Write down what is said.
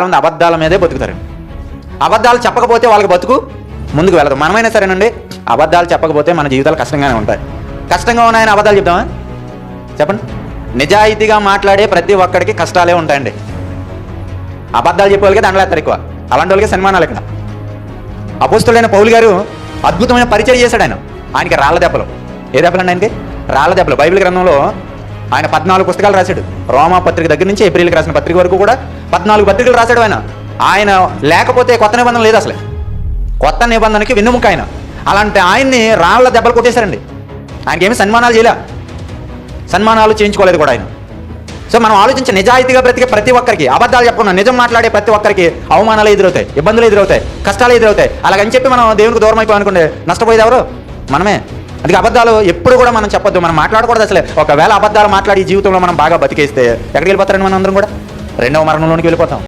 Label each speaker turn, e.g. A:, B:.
A: మంది అబద్ధాల మీదే బతుకుతారండి అబద్ధాలు చెప్పకపోతే వాళ్ళకి బతుకు ముందుకు వెళ్ళదు. మనమైనా సరేనండి అబద్ధాలు చెప్పకపోతే మన జీవితాలు కష్టంగానే ఉంటాయి. కష్టంగా ఉన్నాయని అబద్ధాలు చెప్తామా చెప్పండి. నిజాయితీగా మాట్లాడే ప్రతి ఒక్కడికి కష్టాలే ఉంటాయండి. అబద్ధాలు చెప్పే వాళ్ళకి దండలేస్తారు ఎక్కువ. అలాంటి వాళ్ళకి సన్మానాలు ఇక్కడ. అపోస్తుడైన పౌలు గారు అద్భుతమైన పరిచయం చేశాడు ఆయన. ఆయనకి రాళ్ళ దెబ్బలు. ఏ దెబ్బలండి ఆయనకి? రాళ్ళ దెబ్బలు. బైబిల్ గ్రంథంలో ఆయన పద్నాలుగు పుస్తకాలు రాశాడు. రోమా పత్రిక దగ్గర నుంచి ఏప్రిల్కి రాసిన పత్రిక వరకు కూడా పద్నాలుగు పత్రికలు రాశాడు ఆయన. ఆయన లేకపోతే కొత్త నిబంధన లేదు అసలు. కొత్త నిబంధనకి వెన్నుముక ఆయన. అలాంటి ఆయన్ని రాళ్ళ దెబ్బలు కొట్టేశారండి. ఆయనకేమి సన్మానాలు చేయలే. సన్మానాలు చేయించుకోలేదు కూడా ఆయన. సో మనం ఆలోచించే నిజాయితీగా బ్రతికే ప్రతి ఒక్కరికి అబద్ధాలు చెప్పకుండా నిజం మాట్లాడే ప్రతి ఒక్కరికి అవమానాలు ఎదురవుతాయి ఇబ్బందులు ఎదురవుతాయి కష్టాలు ఎదురవుతాయి. అలాగని చెప్పి మనం దేవునికి దూరం అయిపోయి అనుకోండి నష్టపోయేది ఎవరు? మనమే. అందుకే అబద్ధాలు ఎప్పుడు కూడా మనం చెప్పొద్దు మనం మాట్లాడకూడదు అసలే. ఒకవేళ అబద్ధాలు మాట్లాడి జీవితంలో మనం బాగా బతికేస్తే ఎక్కడికి వెళ్ళిపోతారండి మనం అందరం కూడా? రెండవ మరణంలోనికి వెళ్ళిపోతాం.